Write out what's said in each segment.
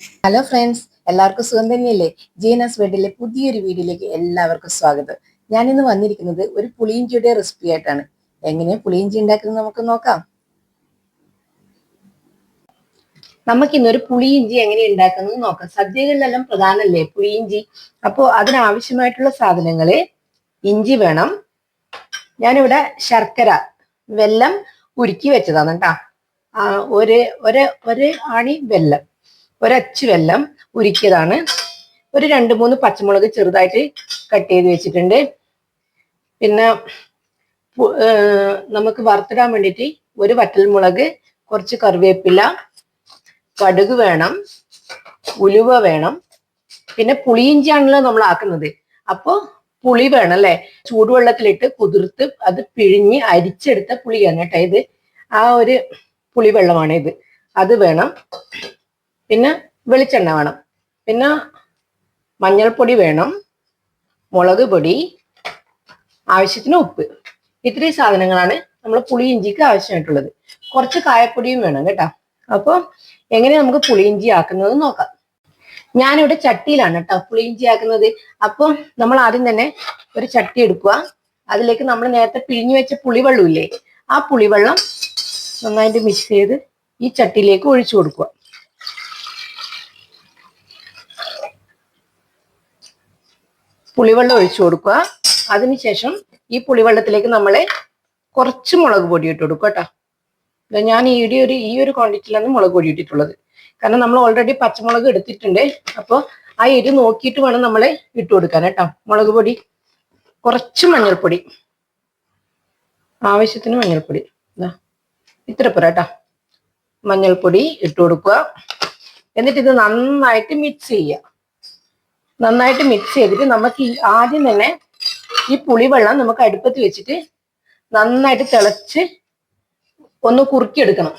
Hello friends എല്ലാവർക്കും സുഖം തന്നെയല്ലേ? ജീനസ് വെഡിലെ പുതിയൊരു വീഡിയോയിലേക്ക് എല്ലാവർക്കും സ്വാഗതം. ഞാൻ ഇന്ന് വന്നിരിക്കുന്നത് ഒരു പുളിയിഞ്ചിയുടെ റെസിപ്പി ആയിട്ടാണ്. എങ്ങനെയാ പുളിയിഞ്ചി ഉണ്ടാക്കുന്നത് നമുക്ക് നോക്കാം. നമുക്കിന്നൊരു പുളിയിഞ്ചി എങ്ങനെ ഉണ്ടാക്കുന്നത് നോക്കാം. സദ്യകളിലെല്ലാം പ്രധാനമല്ലേ പുളിയിഞ്ചി? അപ്പോൾ അതിനാവശ്യമായിട്ടുള്ള സാധനങ്ങൾ ഇഞ്ചി വേണം. ഞാനിവിടെ ശർക്കര വെല്ലം ഉരുക്കി വെച്ചതാണ് കേട്ടാ. ഒരു ഒരു ഒരു ആണി വെല്ലം. ഒരച്ച് വെല്ലം ഉരുക്കിയതാണ്. ഒരു രണ്ട് മൂന്ന് പച്ചമുളക് ചെറുതായിട്ട് കട്ട് ചെയ്ത് വെച്ചിട്ടുണ്ട്. പിന്നെ നമുക്ക് വറുത്തിടാൻ വേണ്ടിയിട്ട് ഒരു വറ്റൽമുളക് കുറച്ച് കറിവേപ്പില കടുക് വേണം ഉലുവ വേണം. പിന്നെ പുളിയിഞ്ചിയാണല്ലോ നമ്മൾ ആക്കുന്നത്. അപ്പോൾ പുളി വേണം അല്ലെ? ചൂടുവെള്ളത്തിലിട്ട് കുതിർത്ത് അത് പിഴിഞ്ഞ് അരിച്ചെടുത്ത പുളിയാണ് കേട്ടോ ഇത്. ആ ഒരു പുളിവെള്ളമാണ് ഇത് അത് വേണം. പിന്നെ വെളിച്ചെണ്ണ വേണം. പിന്നെ മഞ്ഞൾപ്പൊടി വേണം മുളക് പൊടി ആവശ്യത്തിന് ഉപ്പ്. ഇത്രയും സാധനങ്ങളാണ് നമ്മൾ പുളിയിഞ്ചിക്ക് ആവശ്യമായിട്ടുള്ളത്. കുറച്ച് കായപ്പൊടിയും വേണം കേട്ടോ. അപ്പോൾ എങ്ങനെ നമുക്ക് പുളിയിഞ്ചി ആക്കുന്നത് നോക്കാം. ഞാനിവിടെ ചട്ടിയിലാണ് കേട്ടോ പുളിയിഞ്ചി ആക്കുന്നത്. അപ്പോൾ നമ്മൾ ആദ്യം തന്നെ ഒരു ചട്ടി എടുക്കുക. അതിലേക്ക് നമ്മൾ നേരത്തെ പിഴിഞ്ഞു വെച്ച പുളിവെള്ളം ഇല്ലേ ആ പുളിവെള്ളം നന്നായിട്ട് മിക്സ് ചെയ്ത് ഈ ചട്ടിയിലേക്ക് ഒഴിച്ചു കൊടുക്കുക. പുളിവെള്ളം ഒഴിച്ചു കൊടുക്കുക. അതിനുശേഷം ഈ പുളിവെള്ളത്തിലേക്ക് നമ്മൾ കുറച്ച് മുളക് പൊടി ഇട്ട് കൊടുക്കുക കേട്ടോ. ഞാൻ ഈ ഒരു ഈ ഒരു ക്വാണ്ടിറ്റിയിലാണ് മുളക് പൊടി ഇട്ടിട്ടുള്ളത്. കാരണം നമ്മൾ ഓൾറെഡി പച്ചമുളക് എടുത്തിട്ടുണ്ട്. അപ്പോൾ ആ എരി നോക്കിയിട്ട് വേണം നമ്മൾ ഇട്ട് കൊടുക്കാൻ കേട്ടോ. മുളക് പൊടി കുറച്ച് മഞ്ഞൾപ്പൊടി ആവശ്യത്തിന് മഞ്ഞൾപ്പൊടി. ഇതാ ഇത്ര പോരാ കേട്ടോ. മഞ്ഞൾപ്പൊടി ഇട്ട് കൊടുക്കുക. എന്നിട്ട് ഇത് നന്നായിട്ട് മിക്സ് ചെയ്യുക. നന്നായിട്ട് മിക്സ് ചെയ്തിട്ട് നമുക്ക് ഈ ആദ്യം തന്നെ ഈ പുളിവെള്ളം നമുക്ക് അടുപ്പത്ത് വെച്ചിട്ട് നന്നായിട്ട് തിളച്ച് ഒന്ന് കുറുക്കിയെടുക്കണം.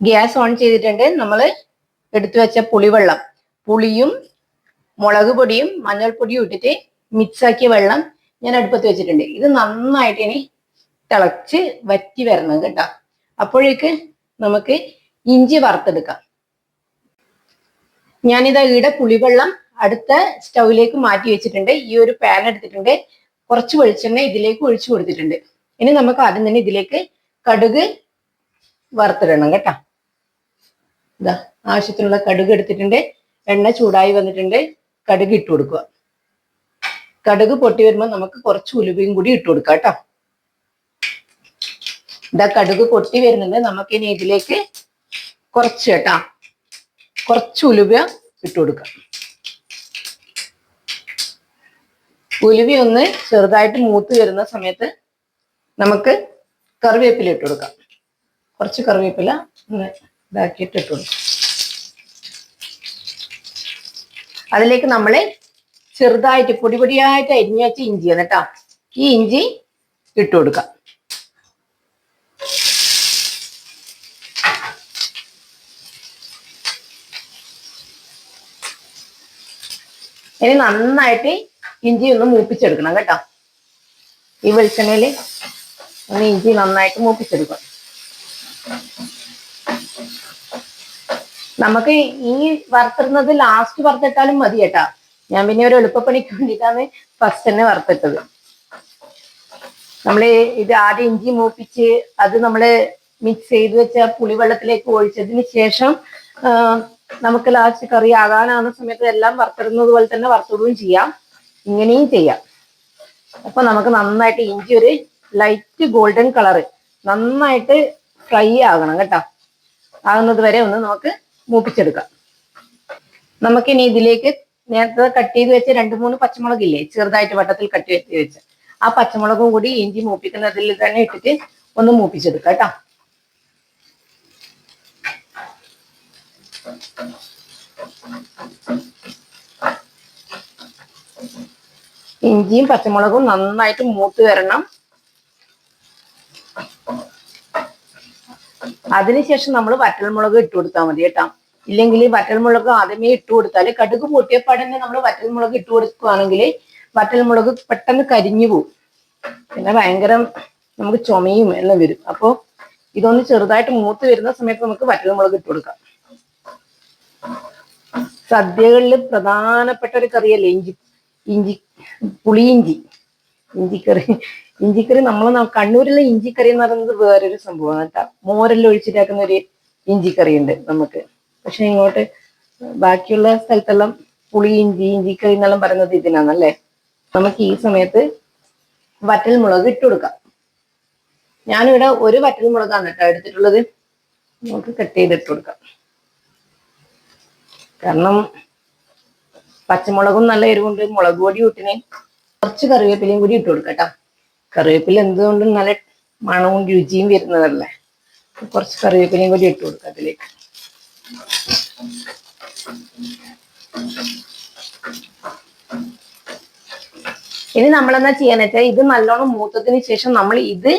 ഗ്യാസ് ഓൺ ചെയ്തിട്ടുണ്ട്. നമ്മൾ എടുത്തു വെച്ച പുളിവെള്ളം പുളിയും മുളക് പൊടിയും മഞ്ഞൾപ്പൊടിയും ഇട്ടിട്ട് മിക്സാക്കിയ വെള്ളം ഞാൻ അടുപ്പത്ത് വെച്ചിട്ടുണ്ട്. ഇത് നന്നായിട്ട് ഇനി തിളച്ച് വറ്റി വരണം കേട്ടോ. അപ്പോഴേക്ക് നമുക്ക് ഇഞ്ചി വറുത്തെടുക്കാം. ഞാനിതാ ഈടെ പുളിവെള്ളം അടുത്ത സ്റ്റൗവിലേക്ക് മാറ്റി വെച്ചിട്ടുണ്ട്. ഈ ഒരു പാൻ എടുത്തിട്ടുണ്ട്. കുറച്ച് വെളിച്ചെണ്ണ ഇതിലേക്ക് ഒഴിച്ചു കൊടുത്തിട്ടുണ്ട്. ഇനി നമുക്ക് ആദ്യം തന്നെ ഇതിലേക്ക് കടുക് വറുത്തിടണം കേട്ടോ. ഇതാ ആവശ്യത്തിനുള്ള കടുക് എടുത്തിട്ടുണ്ട്. എണ്ണ ചൂടായി വന്നിട്ടുണ്ട്. കടുക് ഇട്ട് കൊടുക്കുക. കടുക് പൊട്ടി വരുമ്പോൾ നമുക്ക് കുറച്ച് ഉലുവയും കൂടി ഇട്ട് കൊടുക്കാം കേട്ടോ. ഇതാ കടുക് പൊട്ടി വരുന്നുണ്ട് നമുക്ക് ഇനി ഇതിലേക്ക് കുറച്ച് കേട്ടാ. കുറച്ച് ഉലുവ ഇട്ട് കൊടുക്കാം. ഉലുവ ഒന്ന് ചെറുതായിട്ട് മൂത്ത് വരുന്ന സമയത്ത് നമുക്ക് കറിവേപ്പില ഇട്ട് കൊടുക്കാം. കുറച്ച് കറിവേപ്പില ഒന്ന് ഇതാക്കിയിട്ട് ഇട്ട് കൊടുക്കാം. അതിലേക്ക് നമ്മൾ ചെറുതായിട്ട് പൊടി പൊടിയായിട്ട് അരിഞ്ഞു വെച്ച ഇഞ്ചിയാണ് ഈ ഇഞ്ചി ഇട്ട് കൊടുക്കാം. ഇനി നന്നായിട്ട് ഇഞ്ചി ഒന്ന് മൂപ്പിച്ചെടുക്കണം കേട്ടോ. ഈ വെളിച്ചെണ്ണയിൽ ഒന്ന് ഇഞ്ചി നന്നായിട്ട് മൂപ്പിച്ചെടുക്കണം. നമുക്ക് ഈ വറുത്തിടുന്നത് ലാസ്റ്റ് വറുത്തിട്ടാലും മതി കേട്ടാ. ഞാൻ പിന്നെ ഒരു എളുപ്പപ്പണിക്ക് വേണ്ടിയിട്ടാണ് ഫസ്റ്റ് തന്നെ വറുത്തിട്ടത് നമ്മൾ ഇത് ആദ്യം ഇഞ്ചി മൂപ്പിച്ച് അത് നമ്മൾ മിക്സ് ചെയ്ത് വെച്ച പുളിവെള്ളത്തിലേക്ക് ഒഴിച്ചതിന് ശേഷം നമുക്ക് ലാസ്റ്റ് കറി ആകാനാകുന്ന സമയത്ത് എല്ലാം വറുത്തിടുന്നത് പോലെ തന്നെ വറുത്തിടുകയും ചെയ്യാം. ഇങ്ങനെയും ചെയ്യാം. അപ്പൊ നമുക്ക് നന്നായിട്ട് ഇഞ്ചി ഒരു ലൈറ്റ് ഗോൾഡൻ കളറ് നന്നായിട്ട് ഫ്രൈ ആകണം കേട്ടോ. ആകുന്നത് വരെ ഒന്ന് നമുക്ക് മൂപ്പിച്ചെടുക്കാം. നമുക്കിനി ഇതിലേക്ക് നേരത്തെ കട്ട് ചെയ്ത് വെച്ച രണ്ട് മൂന്ന് പച്ചമുളകില്ലേ ചെറുതായിട്ട് വട്ടത്തിൽ കട്ട് ചെയ്ത് വെച്ച. ആ പച്ചമുളകും കൂടി ഇഞ്ചി മൂപ്പിക്കുന്നതിൽ തന്നെ ഇട്ടിട്ട് ഒന്ന് മൂപ്പിച്ചെടുക്കാം കേട്ടോ. ഇഞ്ചിയും പച്ചമുളകും നന്നായിട്ട് മൂത്ത് വരണം. അതിനുശേഷം നമ്മൾ വറ്റൽമുളക് ഇട്ട് കൊടുത്താൽ മതി കേട്ടോ. ഇല്ലെങ്കിൽ വറ്റൽമുളക് ആദ്യമേ ഇട്ട് കൊടുത്താൽ കടുക് പൊട്ടിയപ്പാടന്നെ നമ്മൾ വറ്റൽമുളക് ഇട്ട് കൊടുക്കുകയാണെങ്കിൽ വറ്റൽമുളക് പെട്ടെന്ന് കരിഞ്ഞു പോവും. പിന്നെ ഭയങ്കര നമുക്ക് ചുമയും എല്ലാം വരും. അപ്പോൾ ഇതൊന്ന് ചെറുതായിട്ട് മൂത്ത് വരുന്ന സമയത്ത് നമുക്ക് വറ്റൽമുളക് ഇട്ട് കൊടുക്കാം. സദ്യകളിൽ പ്രധാനപ്പെട്ട ഒരു കറിയല്ലേ ഇഞ്ചി ഇഞ്ചി പുളിയിഞ്ചി. ഇഞ്ചിക്കറി ഇഞ്ചിക്കറി നമ്മളെ കണ്ണൂരിലെ ഇഞ്ചിക്കറി എന്ന് പറയുന്നത് വേറൊരു സംഭവമാണ്. കേട്ടോ. മോരെല്ലാം ഒഴിച്ചിട്ടാക്കുന്ന ഒരു ഇഞ്ചിക്കറി ഉണ്ട് നമുക്ക്. പക്ഷെ ഇങ്ങോട്ട് ബാക്കിയുള്ള സ്ഥലത്തെല്ലാം പുളി ഇഞ്ചി ഇഞ്ചിക്കറി എന്നെല്ലാം പറയുന്നത് ഇതിനാണല്ലേ? നമുക്ക് ഈ സമയത്ത് വറ്റൽ മുളക് ഇട്ട് കൊടുക്കാം. ഞാനിവിടെ ഒരു വറ്റൽ മുളകാണ് കേട്ടോ എടുത്തിട്ടുള്ളത്. നമുക്ക് കട്ട് ചെയ്തിട്ട് കൊടുക്കാം. കാരണം പച്ചമുളകും നല്ല എരിവുണ്ട്. മുളക് പൊടി ഇട്ടിന് കുറച്ച് കറിവേപ്പിലയും കൂടി ഇട്ട് കൊടുക്കട്ടോ. കറിവേപ്പില എന്തുകൊണ്ടും നല്ല മണവും രുചിയും വരുന്നതല്ലേ. കുറച്ച് കറിവേപ്പിലയും കൂടി ഇട്ട് കൊടുക്കാം അതിലേക്ക്. ഇനി നമ്മൾ എന്നാ ചെയ്യാന്ന് വെച്ചാൽ ഇത് നല്ലോണം മൂത്തതിന് ശേഷം നമ്മൾ ഇത്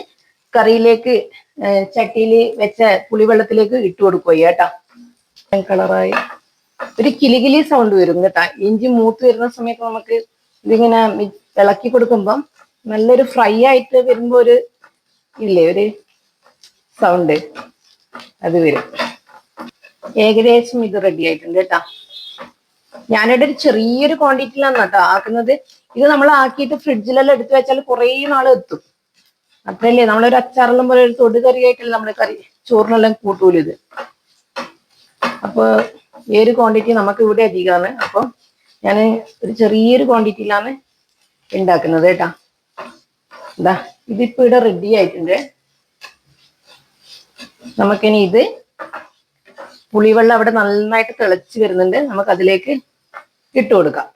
കറിയിലേക്ക് ചട്ടിയിൽ വെച്ച പുളിവെള്ളത്തിലേക്ക് ഇട്ട് കൊടുക്കുക കേട്ടോ കളറായി ഒരു കിലികിലി സൗണ്ട് വരും കേട്ടാ. ഇഞ്ചി മൂത്ത് വരുന്ന സമയത്ത് നമുക്ക് ഇതിങ്ങനെ ഇളക്കി കൊടുക്കുമ്പം നല്ലൊരു ഫ്രൈ ആയിട്ട് വരുമ്പോ ഒരു ഇല്ലേ ഒരു സൗണ്ട് അത് വരും. ഏകദേശം ഇത് റെഡി ആയിട്ടുണ്ട് കേട്ടാ. ഞാനിവിടെ ഒരു ചെറിയൊരു ക്വാണ്ടിറ്റിയിലാണ് കേട്ടോ ആക്കുന്നത്. ഇത് നമ്മൾ ആക്കിയിട്ട് ഫ്രിഡ്ജിലെല്ലാം എടുത്തു വെച്ചാൽ കുറേ നാൾ എത്തും. അത്രയല്ലേ? നമ്മളൊരു അച്ചാറെല്ലാം പോലെ ഒരു തൊടു കറിയായിട്ടല്ല നമ്മൾ കറി ചോറിനെല്ലാം കൂട്ടൂല ഇത്? അപ്പൊ ഈ ഒരു ക്വാണ്ടിറ്റി നമുക്ക് ഇവിടെ അധികമാണ് അപ്പൊ ഞാൻ ഒരു ചെറിയൊരു ക്വാണ്ടിറ്റിയിലാണ് ഉണ്ടാക്കുന്നത് കേട്ടാ. എന്താ ഇതിപ്പോ ഇവിടെ റെഡി ആയിട്ടുണ്ട്. നമുക്കിനി ഇത് പുളിവെള്ളം അവിടെ നന്നായിട്ട് തിളച്ച് വരുന്നുണ്ട്. നമുക്ക് അതിലേക്ക് ഇട്ട് കൊടുക്കാം.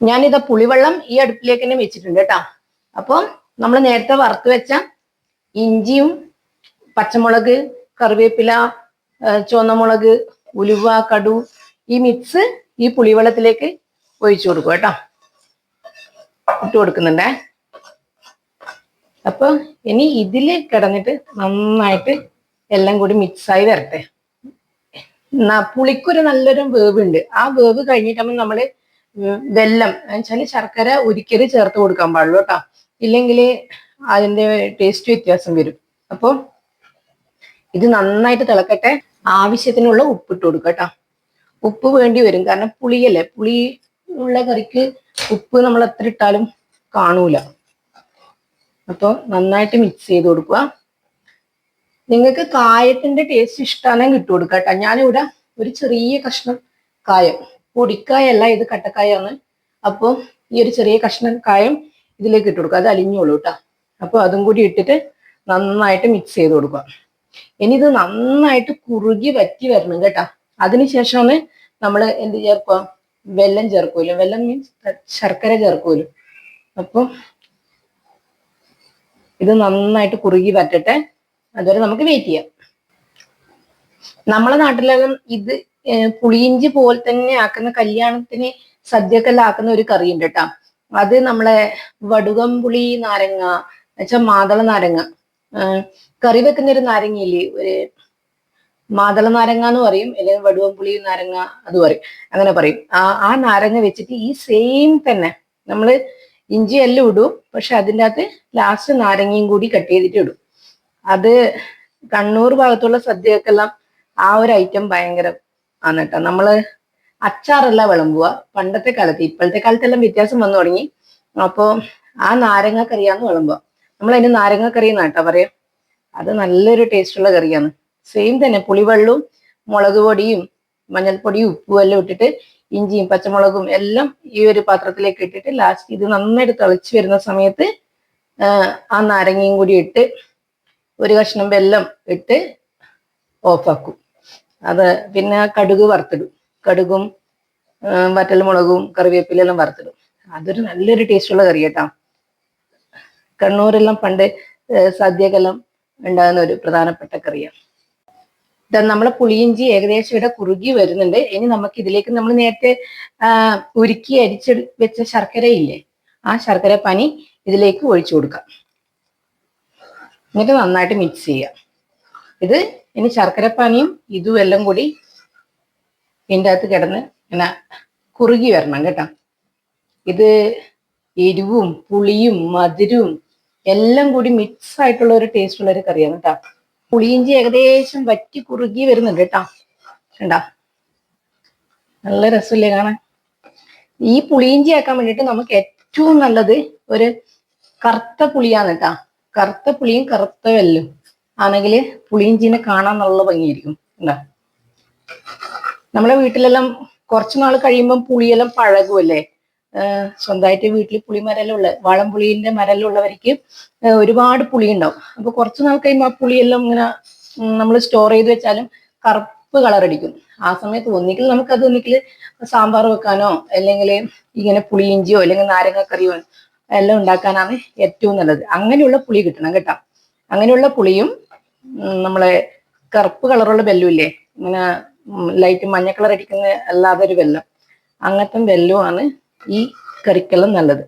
ഞാനിത് പുളിവെള്ളം ഈ അടുപ്പിലേക്ക് തന്നെ വെച്ചിട്ടുണ്ട് കേട്ടാ. അപ്പം നമ്മൾ നേരത്തെ വറുത്ത് വെച്ച ഇഞ്ചിയും പച്ചമുളക് കറിവേപ്പില ചുവന്ന ചുവന്നമുളക് ഉലുവ കടു ഈ മിക്സ് ഈ പുളിവെള്ളത്തിലേക്ക് ഒഴിച്ചു കൊടുക്കും കേട്ടോ. ഇട്ട് കൊടുക്കുന്നുണ്ടേ. അപ്പൊ ഇനി ഇതിൽ കിടന്നിട്ട് നന്നായിട്ട് എല്ലാം കൂടി മിക്സായി വരട്ടെ. പുളിക്കൊരു നല്ലൊരു വേവ് ഉണ്ട് ആ വേവ് കഴിഞ്ഞിട്ടാകുമ്പോൾ നമ്മൾ വെല്ലം വെച്ചാൽ ശർക്കര ഒരിക്കലും ചേർത്ത് കൊടുക്കാൻ പാടുള്ളൂ കേട്ടോ. ഇല്ലെങ്കിൽ അതിന്റെ ടേസ്റ്റ് വ്യത്യാസം വരും. അപ്പൊ ഇത് നന്നായിട്ട് തിളക്കട്ടെ. ആവശ്യത്തിനുള്ള ഉപ്പിട്ട് കൊടുക്കുക കേട്ടോ ഉപ്പ് വേണ്ടി വരും. കാരണം പുളിയല്ലേ? പുളി ഉള്ള കറിക്ക് ഉപ്പ് നമ്മൾ എത്ര ഇട്ടാലും കാണൂല. അപ്പോൾ നന്നായിട്ട് മിക്സ് ചെയ്ത് കൊടുക്കുക. നിങ്ങൾക്ക് കായത്തിന്റെ ടേസ്റ്റ് ഇഷ്ടമാണെങ്കിൽ ഇട്ട് കൊടുക്കുക കേട്ടോ ഞാനിവിടെ ഒരു ചെറിയ കഷ്ണം കായം പൊടിക്കായല്ല ഇത് കട്ടക്കായാണ്. അപ്പോൾ ഈ ഒരു ചെറിയ കഷ്ണം കായം ഇതിലേക്ക് ഇട്ട് കൊടുക്കുക അത് അലിഞ്ഞോളൂ കേട്ടോ അപ്പോൾ അതും കൂടി ഇട്ടിട്ട് നന്നായിട്ട് മിക്സ് ചെയ്ത് കൊടുക്കുക. ഇനി ഇത് നന്നായിട്ട് കുറുകി വറ്റി വരണം കേട്ടോ. അതിനുശേഷമാണ് നമ്മൾ എന്ത് ചേർക്കുക? വെല്ലം ചേർക്കുമല്ലോ വെല്ലം മീൻസ് ശർക്കര ചേർക്കുമല്ലോ അപ്പം ഇത് നന്നായിട്ട് കുറുകി വറ്റട്ടെ. അതുവരെ നമുക്ക് വെയിറ്റ് ചെയ്യാം. നമ്മളെ നാട്ടിലെല്ലാം ഇത് പുളിയിഞ്ചി പോലെ തന്നെ ആക്കുന്ന കല്യാണത്തിന് സദ്യക്കെല്ലാം ആക്കുന്ന ഒരു കറി ഉണ്ട് കേട്ടാ. അത് നമ്മളെ വടുകം പുളി നാരങ്ങ എന്നുവെച്ചാൽ മാതള നാരങ്ങ കറി വെക്കുന്ന ഒരു നാരങ്ങയില്ലേ? ഒരു മാതള നാരങ്ങ എന്ന് പറയും അല്ലെങ്കിൽ വടുവമ്പുളി പുളി നാരങ്ങ അത് പറയും. അങ്ങനെ പറയും. ആ ആ നാരങ്ങ വെച്ചിട്ട് ഈ സെയിം തന്നെ നമ്മൾ ഇഞ്ചി എല്ലാം ഇടും. പക്ഷെ അതിന്റെ അകത്ത് ലാസ്റ്റ് നാരങ്ങയും കൂടി കട്ട് ചെയ്തിട്ട് ഇടും. അത് കണ്ണൂർ ഭാഗത്തുള്ള സദ്യക്കെല്ലാം ആ ഒരു ഐറ്റം ഭയങ്കര ആണ് കേട്ടോ. നമ്മൾ അച്ചാറല്ല വിളമ്പുക. പണ്ടത്തെ കാലത്ത് ഇപ്പോഴത്തെ കാലത്തെല്ലാം വ്യത്യാസം വന്നു തുടങ്ങി. അപ്പോ ആ നാരങ്ങ കറിയാന്ന് വിളമ്പുക. നമ്മൾ അതിന് നാരങ്ങ കറി എന്നാട്ടോ പറയാം. അത് നല്ലൊരു ടേസ്റ്റുള്ള കറിയാണ്. സെയിം തന്നെ പുളിവെള്ളവും മുളക് പൊടിയും മഞ്ഞൾപ്പൊടിയും ഉപ്പും എല്ലാം ഇട്ടിട്ട് ഇഞ്ചിയും പച്ചമുളകും എല്ലാം ഈ ഒരു പാത്രത്തിലേക്ക് ഇട്ടിട്ട് ലാസ്റ്റ് ഇത് നന്നായിട്ട് തിളച്ച് വരുന്ന സമയത്ത് ആ, നാരങ്ങയും കൂടി ഇട്ട് ഒരു കഷ്ണം വെല്ലം ഇട്ട് ഓഫാക്കും അത് പിന്നെ കടുക് വറുത്തിടും. കടുകും വറ്റൽ വറ്റൽമുളകും കറിവേപ്പിലെല്ലാം വറുത്തിടും. അതൊരു നല്ലൊരു ടേസ്റ്റുള്ള കറി കേട്ടോ കണ്ണൂരെല്ലാം പണ്ട് സദ്യക്കെല്ലാം ഉണ്ടാകുന്ന ഒരു പ്രധാനപ്പെട്ട കറിയാണ് ഇത് നമ്മളെ പുളിയിഞ്ചി ഏകദേശം ഇവിടെ കുറുകി വരുന്നുണ്ട്. ഇനി നമുക്ക് ഇതിലേക്ക് നമ്മൾ നേരത്തെ ഉരുക്കി അരിച്ച് വെച്ച ശർക്കരയില്ലേ ആ ശർക്കര പനി ഇതിലേക്ക് ഒഴിച്ചു കൊടുക്കാം. എന്നിട്ട് നന്നായിട്ട് മിക്സ് ചെയ്യാം. ഇത് ഇനി ശർക്കരപ്പാനിയും ഇതും എല്ലാം കൂടി ഇതിന്റെ അകത്ത് കിടന്ന് ഇങ്ങനെ കുറുകി വരണം കേട്ടോ. ഇത് എരിവും പുളിയും മധുരവും എല്ലാം കൂടി മിക്സ് ആയിട്ടുള്ള ഒരു ടേസ്റ്റ് ഉള്ള ഒരു കറിയാണ് കേട്ടോ പുളിയിഞ്ചി ഏകദേശം വറ്റി കുറുകി വരുന്നുണ്ട് കേട്ടോ കണ്ടാ? നല്ല രസമില്ലേ കാണാൻ? ഈ പുളിയിഞ്ചി ആക്കാൻ വേണ്ടിയിട്ട് നമുക്ക് ഏറ്റവും നല്ലത് ഒരു കറുത്ത പുളിയാണ് കേട്ടാ കറുത്ത പുളിയും കറുത്ത വെല്ലും. ആണെങ്കിൽ പുളിയിഞ്ചിനെ കാണാൻ നല്ല ഭംഗിയായിരിക്കും. എന്താ നമ്മളെ വീട്ടിലെല്ലാം കുറച്ചു നാൾ കഴിയുമ്പം പുളിയെല്ലാം പഴകുമല്ലേ സ്വന്തമായിട്ട് വീട്ടിൽ പുളി മരലുള്ള വാളംപുളിന്റെ മരലുള്ളവർക്ക് ഒരുപാട് പുളി ഉണ്ടാവും അപ്പൊ കുറച്ചു നാൾ കഴിയുമ്പോൾ ആ പുളിയെല്ലാം ഇങ്ങനെ നമ്മൾ സ്റ്റോർ ചെയ്ത് വെച്ചാലും കറുപ്പ് കളർ അടിക്കും. ആ സമയത്ത് ഒന്നിക്കൽ നമുക്കത് ഒന്നിക്കൽ സാമ്പാർ വെക്കാനോ അല്ലെങ്കിൽ ഇങ്ങനെ പുളിയിഞ്ചിയോ അല്ലെങ്കിൽ നാരങ്ങക്കറിയോ എല്ലാം ഉണ്ടാക്കാനാണ് ഏറ്റവും നല്ലത്. അങ്ങനെയുള്ള പുളി കിട്ടണം കേട്ടോ. അങ്ങനെയുള്ള പുളിയും നമ്മളെ കറുപ്പ് കളറുള്ള വെല്ലം ഇല്ലേ? ഇങ്ങനെ ലൈറ്റ് മഞ്ഞ കളർ അടിക്കുന്ന അല്ലാതെ ഒരു വെല്ലം അങ്ങനത്തെ വെല്ലമാണ് ഈ കറിക്കെല്ലാം നല്ലത്.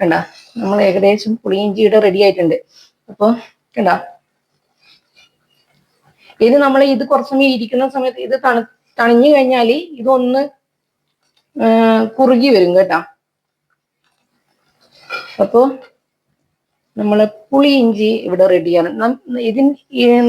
കണ്ട? നമ്മൾ ഏകദേശം പുളിയിഞ്ചിയുടെ റെഡി ആയിട്ടുണ്ട്. അപ്പോൾ കണ്ട? ഇത് നമ്മൾ ഇത് കുറച്ച് സമയം ഇരിക്കുന്ന സമയത്ത് ഇത് തണു തണിഞ്ഞു കഴിഞ്ഞാൽ ഇതൊന്ന് കുറുകി വരും കേട്ടോ. അപ്പോ നമ്മളെ പുളി ഇഞ്ചി ഇവിടെ റെഡിയാണ് ഇതിൻ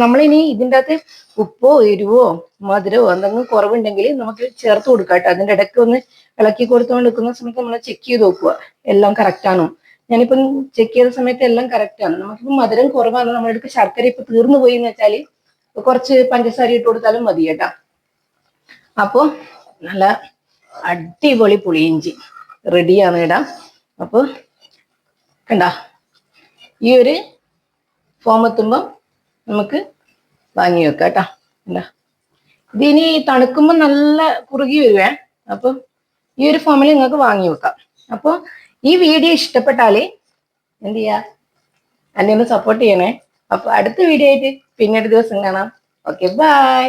നമ്മളിനി ഇതിന്റെ അകത്ത് ഉപ്പോ എരിവോ മധുരമോ എന്തെങ്കിലും കുറവുണ്ടെങ്കിൽ നമുക്ക് ചേർത്ത് കൊടുക്കാം കേട്ടോ അതിന്റെ ഇടയ്ക്ക് ഒന്ന് ഇളക്കി കൊടുത്തുകൊണ്ട് സമയത്ത് നമ്മൾ ചെക്ക് ചെയ്ത് നോക്കുക. എല്ലാം കറക്റ്റ് ആണോ? ഞാനിപ്പം ചെക്ക് ചെയ്ത സമയത്ത് എല്ലാം കറക്റ്റ് ആണ്. നമുക്കിപ്പോൾ മധുരം കുറവാണ്. നമ്മുടെ അടുത്ത് ശർക്കര ഇപ്പൊ തീർന്നു പോയി എന്ന് വെച്ചാൽ കുറച്ച് പഞ്ചസാര ഇട്ട് കൊടുത്താലും മതി കേട്ടോ. അപ്പോൾ നല്ല അടിപൊളി പുളിയിഞ്ചി റെഡിയാണ് ഇടാം അപ്പോൾ കണ്ട ഈ ഒരു ഫോം എത്തുമ്പോൾ നമുക്ക് വാങ്ങി വെക്കാം കേട്ടോ. എന്താ ഇതിനി തണുക്കുമ്പോൾ നല്ല കുറുകി വരുവേ. അപ്പം ഈ ഒരു ഫോമിൽ നിങ്ങൾക്ക് വാങ്ങി വെക്കാം. അപ്പോൾ ഈ വീഡിയോ ഇഷ്ടപ്പെട്ടാൽ എന്ത് ചെയ്യുക എന്നെ ഒന്ന് സപ്പോർട്ട് ചെയ്യണേ. അപ്പോൾ അടുത്ത വീഡിയോ ആയിട്ട് പിന്നീട് ദിവസം കാണാം. Okay bye